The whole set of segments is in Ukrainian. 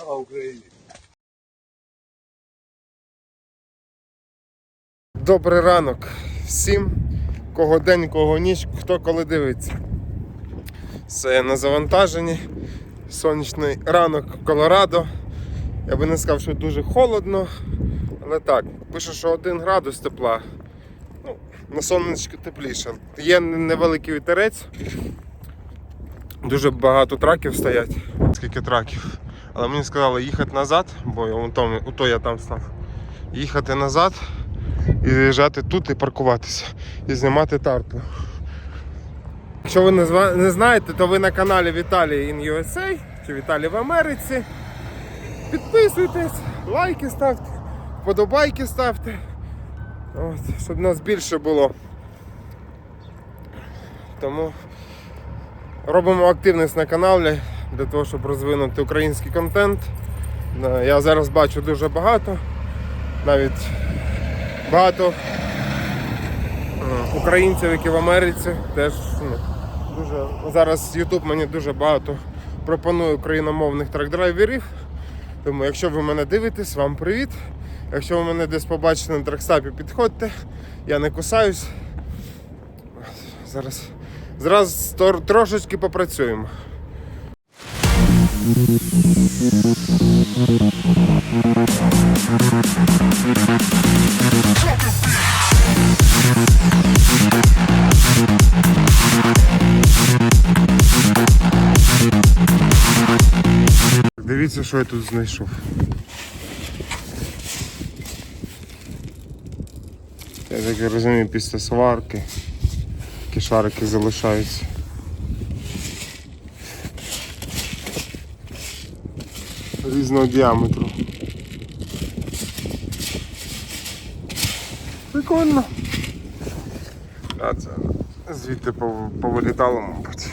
Слава Україні! Добрий ранок всім, кого день, кого ніч, хто коли дивиться. Це на завантаженні. Сонячний ранок в Колорадо. Я би не сказав, що дуже холодно, але так, пише, що 1 градус тепла. Ну, на сонечку тепліше. Є невеликий вітерець. Дуже багато траків стоять. Скільки траків. Але мені сказали їхати назад, бо я тому, у то я там став. Їхати назад і заїжджати тут і паркуватися, і знімати тарпу. Якщо ви не знаєте, то ви на каналі Віталій in USA чи Віталій в Америці. Підписуйтесь, лайки ставте, вподобайки ставте. От, щоб нас більше було. Тому робимо активність на каналі для того, щоб розвинути український контент. Е, Я зараз бачу дуже багато. Навіть багато е, українців, які в Америці, теж ну, дуже зараз YouTube мені дуже багато пропонує україномовних трек-драйверів. Тому якщо ви мене дивитесь, вам привіт. Якщо ви мене десь побачите на трекстапі, підходьте. Я не кусаюсь. Зараз, зараз трошечки попрацюємо. Дивіться, що я тут знайшов. Я так розумію, після сварки такі шарики залишаються. Різного діаметру. Прикольно. А це звідти пов- повилітало, мабуть.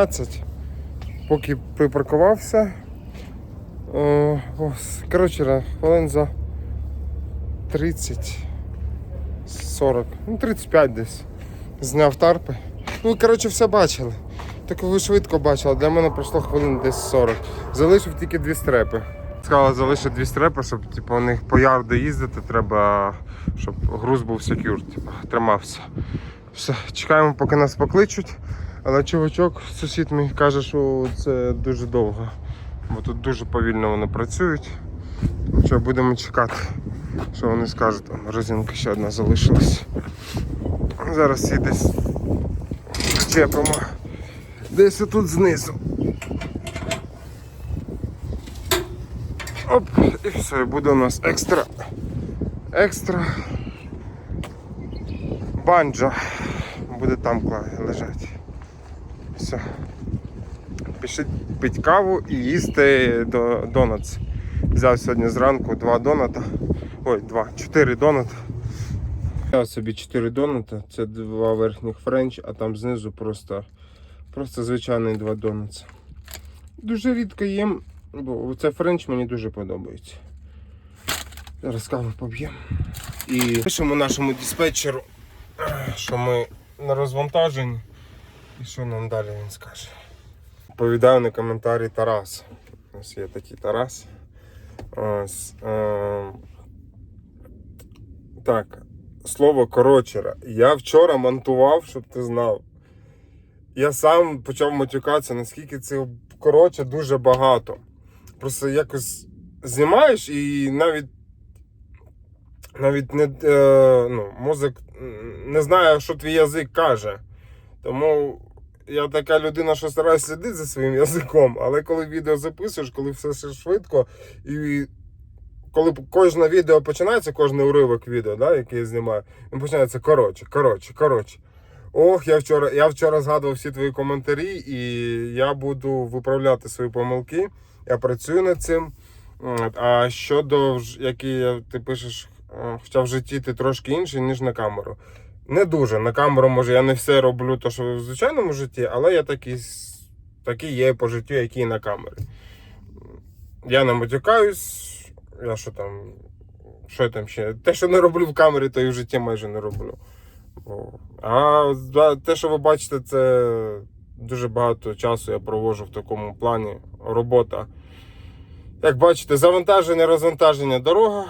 П'ятнадцять. Поки припаркувався. Коротше, хвилин за 30, 40, ну 35 десь. Зняв тарпи. Ну, коротше, все бачили. Так ви швидко бачили, для мене пройшло хвилин десь 40. Залишив тільки дві стрепи. Сказали, залишити дві стрепи, щоб типу, у них по ярду їздити, треба, щоб груз був секюр, типу, тримався. Все, чекаємо, поки нас покличуть. Але чувачок, сусід мій каже, що це дуже довго. Бо тут дуже повільно вони працюють. Що будемо чекати, що вони скажуть. Там резинка ще одна залишилась. Зараз її десь причепимо. Десь тут знизу. Оп, і все, буде у нас екстра. Екстра. Банджо. Буде там лежати. Все. Пішли пити каву і їсти до донатс. Взяв сьогодні зранку два доната. Ой, два, чотири доната. Я собі чотири доната, це два верхніх френч, а там знизу просто, просто звичайні два донатс. Дуже рідко їм, бо це френч мені дуже подобається. Зараз каву поб'ємо. І пишемо нашому диспетчеру, що ми на розвантаженні. І що нам далі він скаже? відповідаю на коментарі Тарас. Ось є такий Тарас. Ось. Е, так, слово коротчера. Я вчора монтував, щоб ти знав. Я сам почав матюкатися, наскільки це коротше дуже багато. Просто якось знімаєш і навіть навіть не, е, ну, мозок не знає, що твій язик каже. Тому я така людина, що стараюся слідити за своїм язиком, але коли відео записуєш, коли все ще швидко, і коли кожне відео починається, кожен уривок відео, да, який я знімаю, він починається коротше, коротше, коротше. Ох, я вчора, я вчора згадував всі твої коментарі, і я буду виправляти свої помилки. Я працюю над цим. А щодо які ти пишеш, е, хоча в житті ти трошки інший, ніж на камеру. Не дуже. На камеру, може, я не все роблю, то, що в звичайному житті, але я такий, такий є по життю, який на камері. Я не матюкаюсь, я що там. Що я там ще? Те, що не роблю в камері, то і в житті майже не роблю. А те, що ви бачите, це дуже багато часу я проводжу в такому плані. Робота. Як бачите, завантаження, розвантаження, дорога.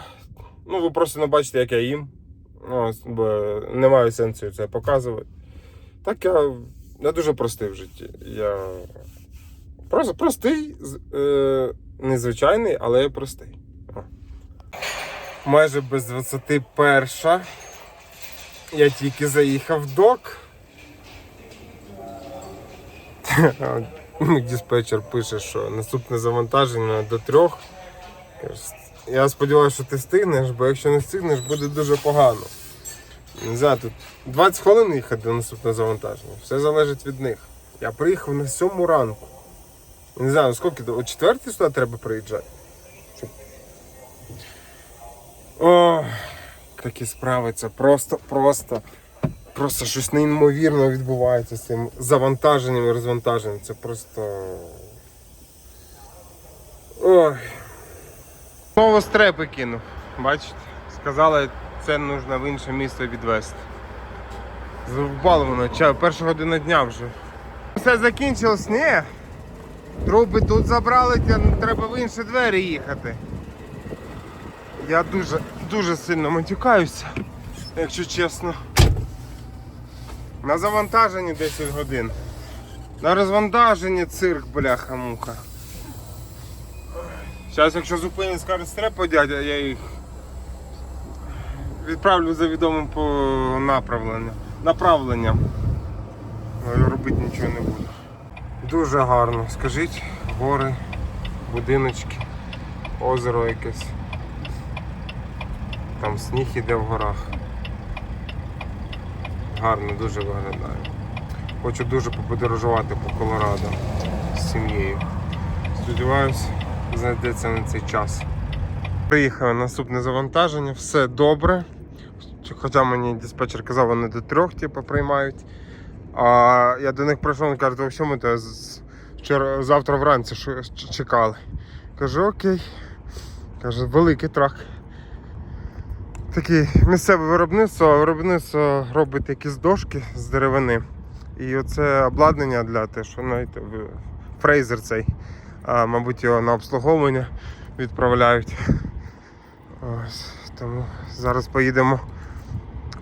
Ну, ви просто не бачите, як я їм. Ось, бо немає сенсу це показувати. Так я, я дуже простий в житті. Я просто простий, е, незвичайний, але я простий. Майже без 21. Я тільки заїхав в док. Диспетчер пише, що наступне завантаження до трьох. Я сподіваюся, що ти встигнеш, бо якщо не встигнеш, буде дуже погано. Не знаю, тут 20 хвилин їхати до наступного завантаження. Все залежить від них. Я приїхав на сьому ранку. Не знаю, скільки до о четвертій сюди треба приїжджати. О, такі справи, це просто, просто, просто щось неймовірно відбувається з цим завантаженням і розвантаженням. Це просто. Ой. Знову стрепи кинув. Бачите? Сказали, це потрібно в інше місто відвезти. Зарубало воно, перша година дня вже. Все закінчилось, ні. Труби тут забрали, треба в інші двері їхати. Я дуже, дуже сильно матюкаюся, якщо чесно. На завантаженні 10 годин. На розвантаженні цирк, бляха-муха. Зараз, якщо зупинять, скажуть стрепо, дядя, я їх відправлю за відомим по направленню. направленням. Робити нічого не буду. Дуже гарно. Скажіть, гори, будиночки, озеро якесь. Там сніг іде в горах. Гарно дуже виглядає. Хочу дуже поподорожувати по Колорадо з сім'єю. Сподіваюсь, знайдеться на цей час. Приїхали наступне завантаження, все добре. Хоча мені диспетчер казав, вони до трьох типу, приймають. А я до них прийшов, то що ми вчора, завтра вранці чекали. Кажу, окей. Каже, великий трак. Таке місцеве виробництво, а виробництво робить якісь дошки з деревини. І оце обладнання для те, що навіть фрейзер цей, а, мабуть, його на обслуговування відправляють. Ось, тому зараз поїдемо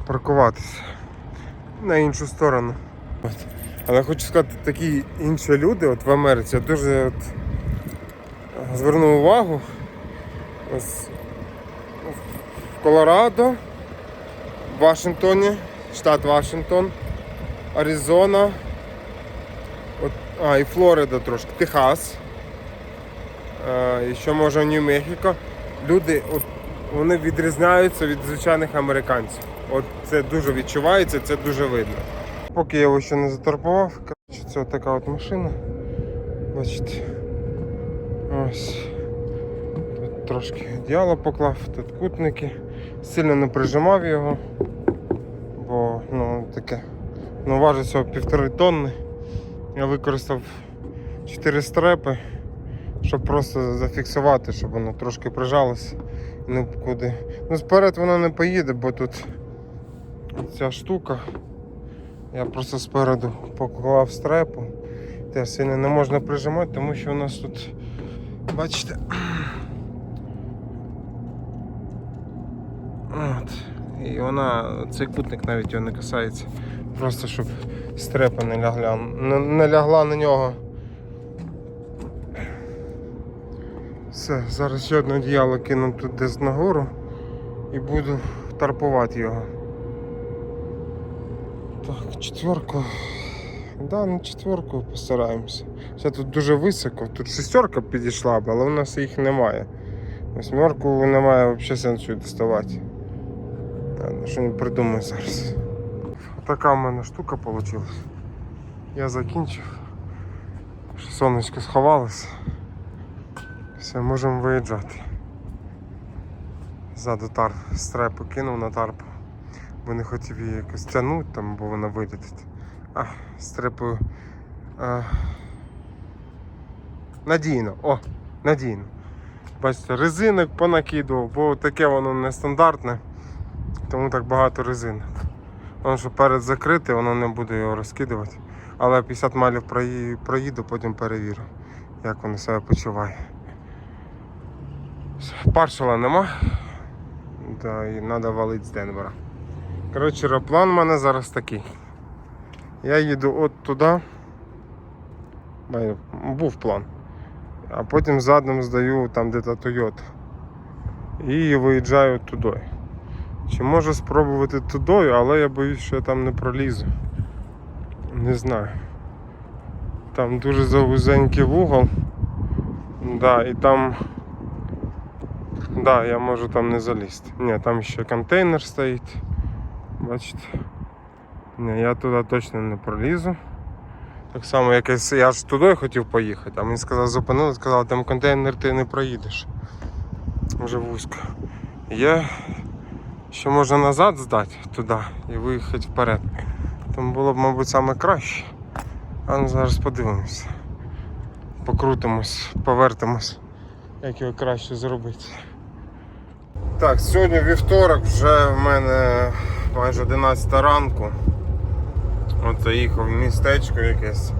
паркуватися на іншу сторону. От. Але хочу сказати, такі інші люди от в Америці я дуже от, е, звернув увагу. Ось, в Колорадо, в Вашингтоні, штат Вашингтон, Аризона, от, а, і Флорида трошки, Техас. І що може Нью-Мехіко. Люди от, вони відрізняються від звичайних американців. От це дуже відчувається, це дуже видно. Поки я його ще не заторпував, коротше, це така от машина. Бачите. Ось. Тут трошки діяло поклав, тут кутники. Сильно не прижимав його, бо ну, таке ну, важить всього півтори тонни. Я використав 4 стрепи, щоб просто зафіксувати, щоб воно трошки прижалося і нікуди. Ну, сперед воно не поїде, бо тут ця штука. Я просто спереду поклав стрепу. теж сильно не можна прижимати, тому що у нас тут, бачите. От. І вона, цей кутник навіть його не касається. Просто щоб стрепа не лягла, не лягла на нього. Все, зараз ще одне одіяло кину тут десь нагору і буду тарпувати його. Так, четверку. Да, на четверку постараємося. Ще тут дуже високо. Тут шестерка підійшла б, але у нас їх немає. Восьмерку немає взагалі сенсу доставати. Ладно, що не придумаю зараз. Така в мене штука вийшла. Я закінчив. Сонечко сховалося. Все, можемо виїжджати. Ззаду тар стрепу кинув на тарпу, бо не хотів її якось тягнути, там, бо вона вилетить. А, стрепою. А, надійно, о, надійно. Бачите, резинок понакидував, бо таке воно нестандартне, тому так багато резинок. Воно що перед закрите, воно не буде його розкидувати. Але 50 майлів прої- проїду, потім перевірю, як воно себе почуває. Паршала нема. Да, і треба валити з Денвера. Коротше, план у мене зараз такий. Я їду от туди. Був план. А потім задом здаю там де-то Toyota. І виїжджаю туди. Чи можу спробувати туди, але я боюсь, що я там не пролізу. Не знаю. Там дуже завузенький вугол. Да, і там. Да, я можу там не залізти. Ні, там ще контейнер стоїть. Бачите? Ні, я туди точно не пролізу. Так само, як я ж туди хотів поїхати, а він сказав, зупинили, сказав, там контейнер ти не проїдеш. Вже вузько. Є ще можна назад здати туди і виїхати вперед. Тому було б, мабуть, саме краще. А ну зараз подивимося. Покрутимось, повертимось, як його краще зробити. Так, сьогодні вівторок, вже в мене майже 11 ранку. От заїхав в містечко якесь.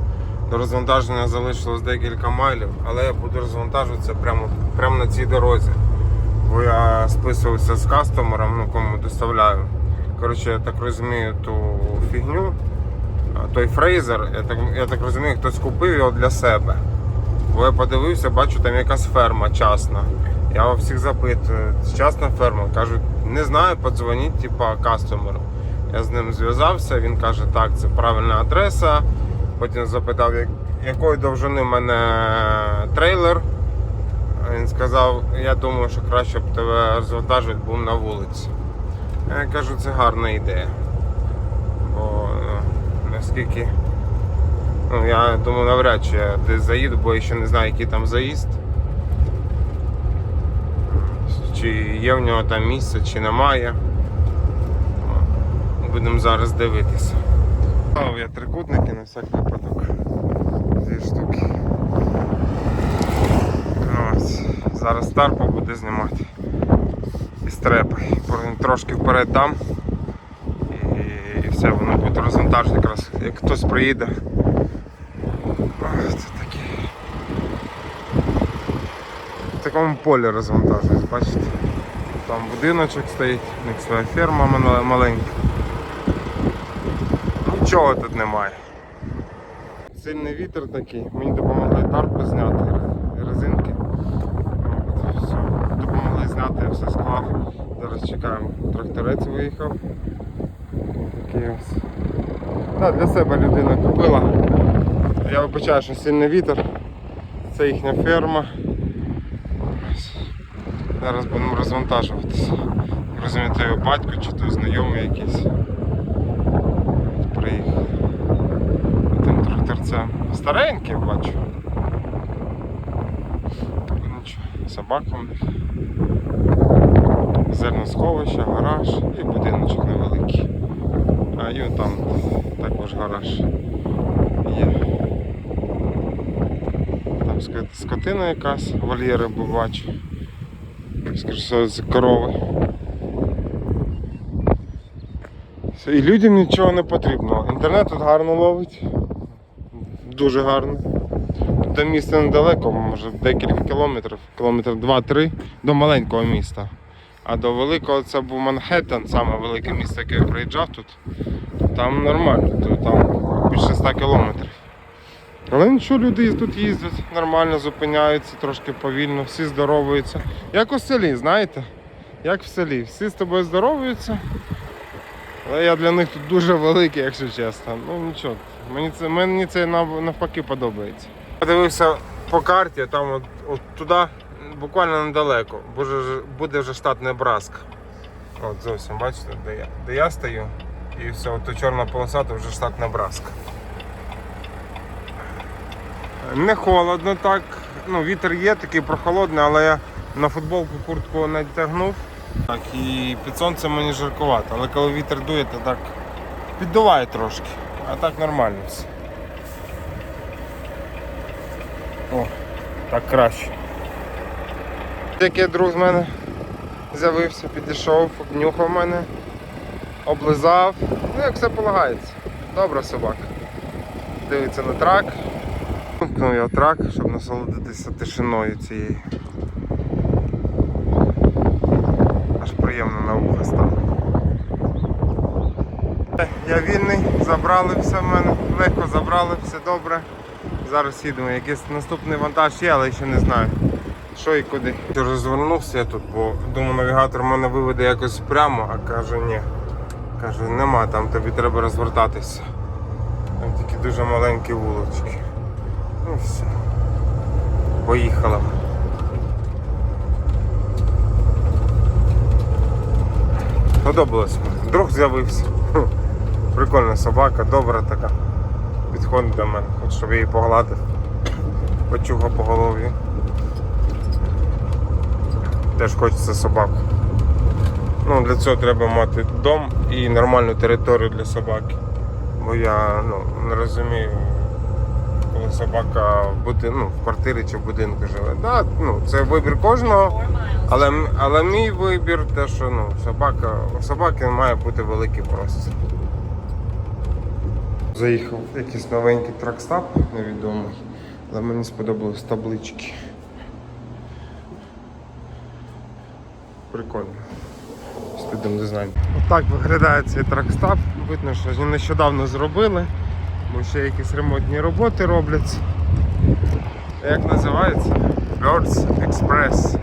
До розвантаження залишилось декілька майлів, але я буду розвантажуватися прямо, прямо на цій дорозі. Бо я списувався з кастомером, ну кому доставляю. Коротше, я так розумію ту фігню, той фрейзер, я так, я так розумію, хтось купив його для себе. Бо я подивився, бачу, там якась ферма частна. Я у всіх запитую, це частна ферма. Кажуть, не знаю, подзвоніть, типа кастомеру. Я з ним зв'язався, він каже, так, це правильна адреса. Потім запитав, як- якої довжини в мене трейлер. Він сказав, я думаю, що краще б тебе розвантажувати був на вулиці. Я кажу, це гарна ідея. Бо ну, наскільки. Ну, я думаю, навряд чи я десь заїду, бо я ще не знаю, який там заїзд. Чи є в нього там місце, чи немає. Будемо зараз дивитися. Я трикутники на всяк випадок. Дві штуки. Ось. Зараз Тарпа буде знімати із трепи. Трошки вперед дам. І все, воно буде розвантажити якраз, як хтось приїде. Ось Це таке. В такому полі розвантажують, бачите? Там будиночок стоїть, у них своя ферма маленька. Нічого тут немає. Сильний вітер такий, мені допомогли тарпу зняти, резинки. Все. Допомогли зняти, я все склав. Зараз чекаємо. Тракторець виїхав. Такий ось. Да, для себе людина купила. Я вибачаю, що сильний вітер. Це їхня ферма. Зараз будемо розвантажуватися. Розумієте, його батько чи то знайомий якийсь. Приїхав. Тим тракторцем. Старенький бачу. Ну, собака у них. Зерносховище, гараж і будиночок невеликий. А і там також гараж є. Там скотина якась, вольєри бачу. Скоріше це корови. І людям нічого не потрібно. Інтернет тут гарно ловить. дуже гарно. До міста недалеко, може декілька кілометрів, кілометрів 2-3 до маленького міста. А до великого це був Манхеттен, саме велике місто, яке я приїжджав тут. Там нормально, там більше 100 кілометрів. Але нічого, люди тут їздять, нормально зупиняються, трошки повільно, всі здоровуються. Як у селі, знаєте? Як в селі. Всі з тобою здоровуються. Але я для них тут дуже великий, якщо чесно. Ну нічого. Мені це, мені це навпаки подобається. Подивився по карті, там от, от туди буквально недалеко. Буде, буде вже штат Небраска. От зовсім бачите, де я, де я стою. І все, от чорна полоса, то вже штат Небраска. Не холодно так. Ну, вітер є, такий прохолодний, але я на футболку куртку натягнув. Так, і під сонцем мені жаркувато, але коли вітер дує, то так піддуває трошки. А так нормально все. О, так краще. Який друг з мене з'явився, підійшов, обнюхав мене, облизав. Ну, як все полагається. Добра собака. Дивиться на трак. Вимкнув я трак, щоб насолодитися тишиною цією. Аж приємно на вухо стало. Я вільний, забрали все в мене, легко забрали, все добре. Зараз їдемо. Якийсь наступний вантаж є, але ще не знаю. Що і куди. Розвернувся я тут, бо думаю, навігатор мене виведе якось прямо, а каже ні. Каже, нема, там тобі треба розвертатися. Там тільки дуже маленькі вулочки. Ну все. Поїхала. Подобалось мені. Друг з'явився. Прикольна собака, добра така. Підходить до мене, хоч щоб її погладив. Почухав по голові. Теж хочеться собаку. Ну, для цього треба мати дом і нормальну територію для собаки. Бо я ну, не розумію, коли собака в, буди... ну, в квартирі чи в будинку живе. Да, ну, це вибір кожного. Але, але мій вибір те, що ну, собака, у собаки має бути великий простір. Заїхав якийсь новенький тракстап, невідомий, але мені сподобались таблички. Прикольно. Підемо дизайн. Отак виглядає цей тракстап. Видно, що нещодавно зробили, бо ще якісь ремонтні роботи робляться. Як називається? Birds Express.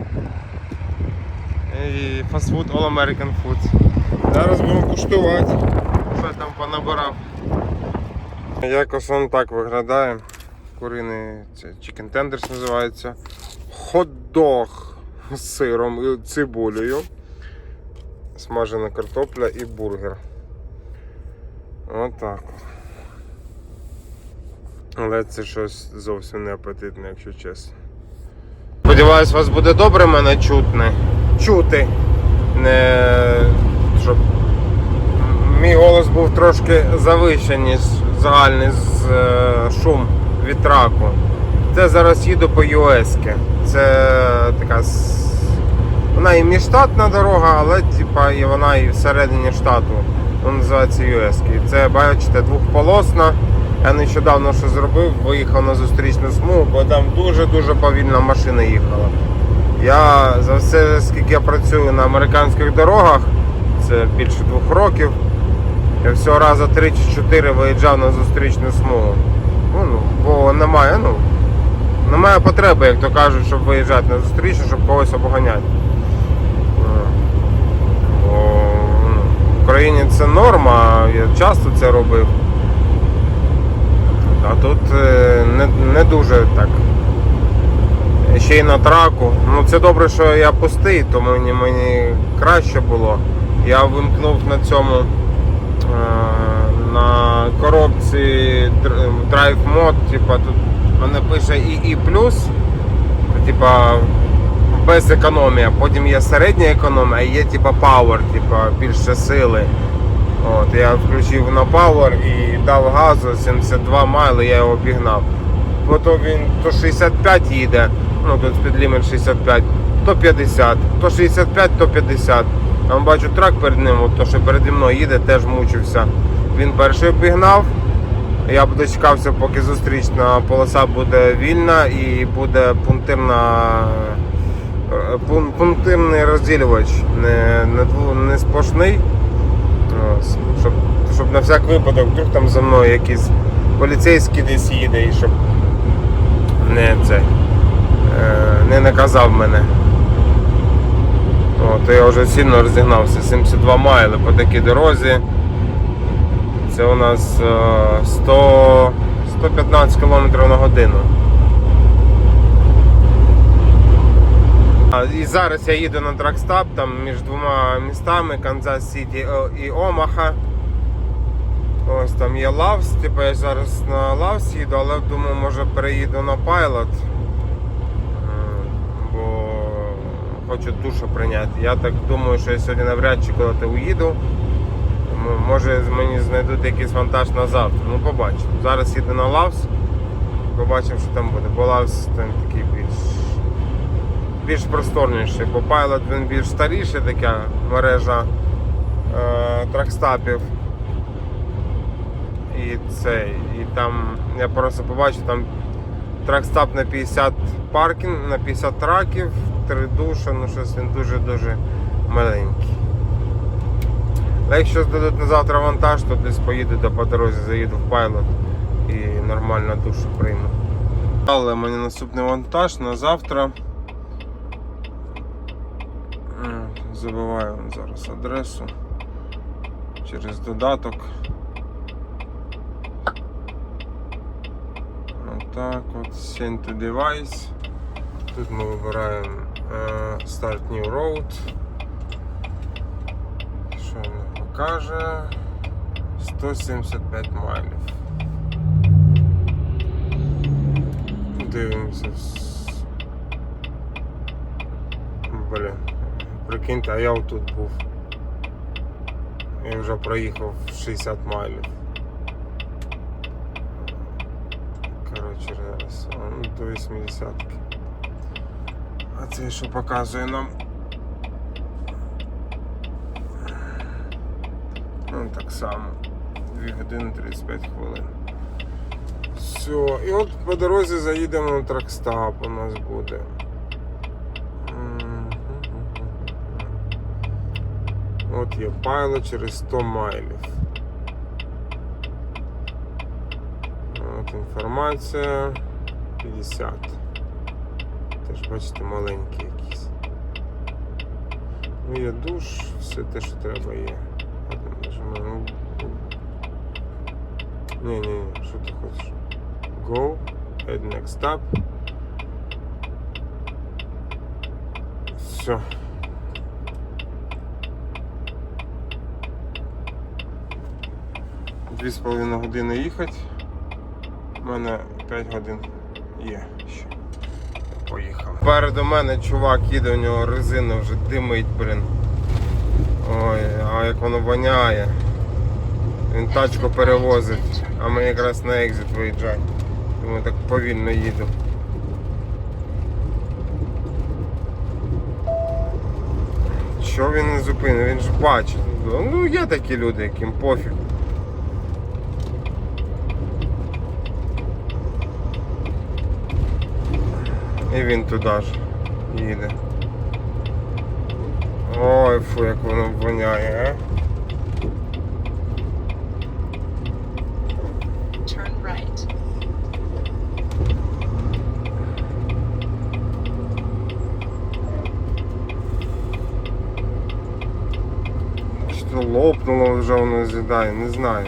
І фастфуд All American Food. Зараз будемо куштувати, що там понабирав. Якось он так виглядає. Куриний це chicken tenders називається. Хот-дог з сиром і цибулею. Смажена картопля і бургер. Отак. от. Але це щось зовсім не апетитне, якщо чесно. Сподіваюсь, вас буде добре мене чутне. Чути. Не... Щоб мій голос був трошки завищений, загальний з е, шум від траку. Це зараз їду по ЮСки. Це така вона і міжштатна дорога, але типа і вона і всередині штату. Вона називається ЮСки. Це бачите двохполосна. Я нещодавно що зробив, виїхав на зустрічну смугу, бо там дуже-дуже повільна машина їхала. Я за все, скільки я працюю на американських дорогах, це більше двох років. Я всього разу 3 чи 4 виїжджав на зустрічну смугу. Ну, ну, бо немає, ну, немає потреби, як то кажуть, щоб виїжджати на зустрічну, щоб когось обганяти. Е, ну, в Україні це норма, я часто це робив. А тут е, не, не дуже так. Ще й на траку. Ну це добре, що я пустий, то мені, мені краще було. Я вимкнув на цьому е, на коробці Drive Mode, типа тут мене пише ІІ типа без економії. Потім є середня економія, а є типа Power, типа більше сили. От, я включив на Power і дав газу 72 майли, я його обігнав. Потім він то 65 їде, ну тут спідлімит 65, то 50, то 65, то 50. Там бачу трак перед ним, от то, що переді мною їде, теж мучився. Він перший обігнав, Я буду чекався, поки зустрічна полоса буде вільна і буде пунктирна. е, Пунктирний розділювач, не, не, не сплошний. Щоб, щоб на всяк випадок, вдруг там за мною якийсь поліцейський десь їде і щоб не цей, е, не наказав мене. О, я вже сильно розігнався. 72 майли по такій дорозі. Це у нас е, 100, 115 км на годину. І зараз я їду на тракстап там між двома містами Канзас Сіті і Омаха. Ось там є Лавс, типу я зараз на Лавс їду, але думаю, може переїду на Пайлот. Бо хочу душу прийняти. Я так думаю, що я сьогодні навряд чи коли уїду. М- Може мені знайдуть якийсь вантаж на завтра. Ну побачимо. Зараз їду на Лавс. Побачимо, що там буде. Бо Лавс там такий більш просторніший, бо Pilot він більш старіший, така мережа е, тракстапів. І цей, і там я просто побачив там тракстап на 50 паркінг, на 50 траків, три душа, ну щось він дуже-дуже маленький. Але якщо здадуть на завтра вантаж, то десь поїду до по дорозі, заїду в Pilot і нормально душу прийму. Але мені наступний вантаж на завтра. Забиваю зараз адресу через додаток. Отак от Send to device. Тут ми вибираємо е, Start New Road. Що він покаже? 175 майлів. Дивимося. Блін. Прикиньте, а я отут був. Я вже проїхав 60 майлів. Коротше, зараз до 80 А це що показує нам? Ну так само. 2 години 35 хвилин. Все, і от по дорозі заїдемо на тракстап у нас буде. Є пайло через 100 майлів. От інформація 50. Теж бачите, маленький якийсь. Ну є душ, все те, що треба є. Ладно, нажимаю. Ну, ні, ні, що ти хочеш? Go, add next step. Все. Дві з половиною години їхати. У мене 5 годин є ще. Поїхали. Переду мене чувак їде, у нього резина вже димить, блін. Ой, а як воно воняє. Він тачку перевозить, а ми якраз на екзит виїжджаємо. Тому так повільно їду. Що він не зупинив? Він ж бачить. Ну є такі люди, яким пофіг. І він туди ж їде. Ой, фу, як воно воняє, а? Лопнуло вже воно з'їдає, не знаю.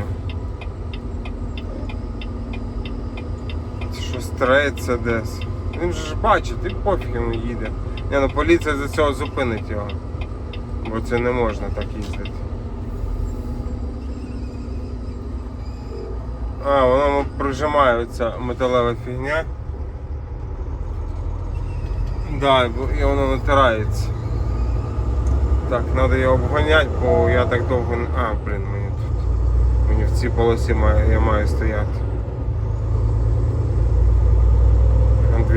Щось треться десь. Він же ж бачить, і пофіг йому їде. Ні, ну поліція за цього зупинить його. Бо це не можна так їздити. А, воно прижимає оця металева фігня. Да, і воно натирається. Так, треба його обганяти, бо я так довго не. А, блін, мені тут. Мені в цій полосі має, я маю стояти.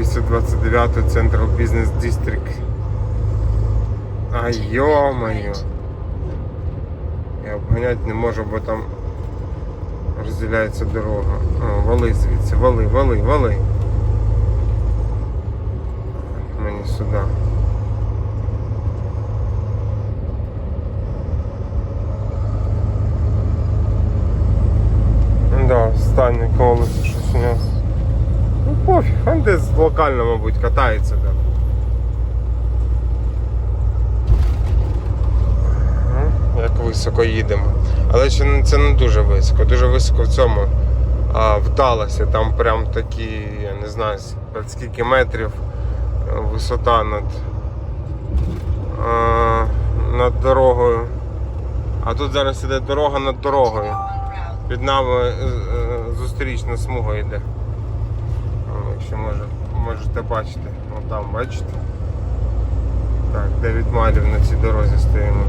229 Central Business District. А йо-моє. Я обганяти не можу, бо там розділяється дорога. О, вали звідси, вали, вали, вали. Мені сюди. Да, останнє колесо щось у нас. Ну пофіг, він десь локально, мабуть, катається там. Ну, Як високо їдемо. Але ще це не дуже високо. Дуже високо в цьому а, в Далласі. Там прям такі, я не знаю, скільки метрів е, висота над, а, над дорогою. А тут зараз іде дорога над дорогою. Під нами е, е, зустрічна смуга йде. Якщо може, можете бачити. О, там бачите? Так, 9 майлів на цій дорозі стоїмо.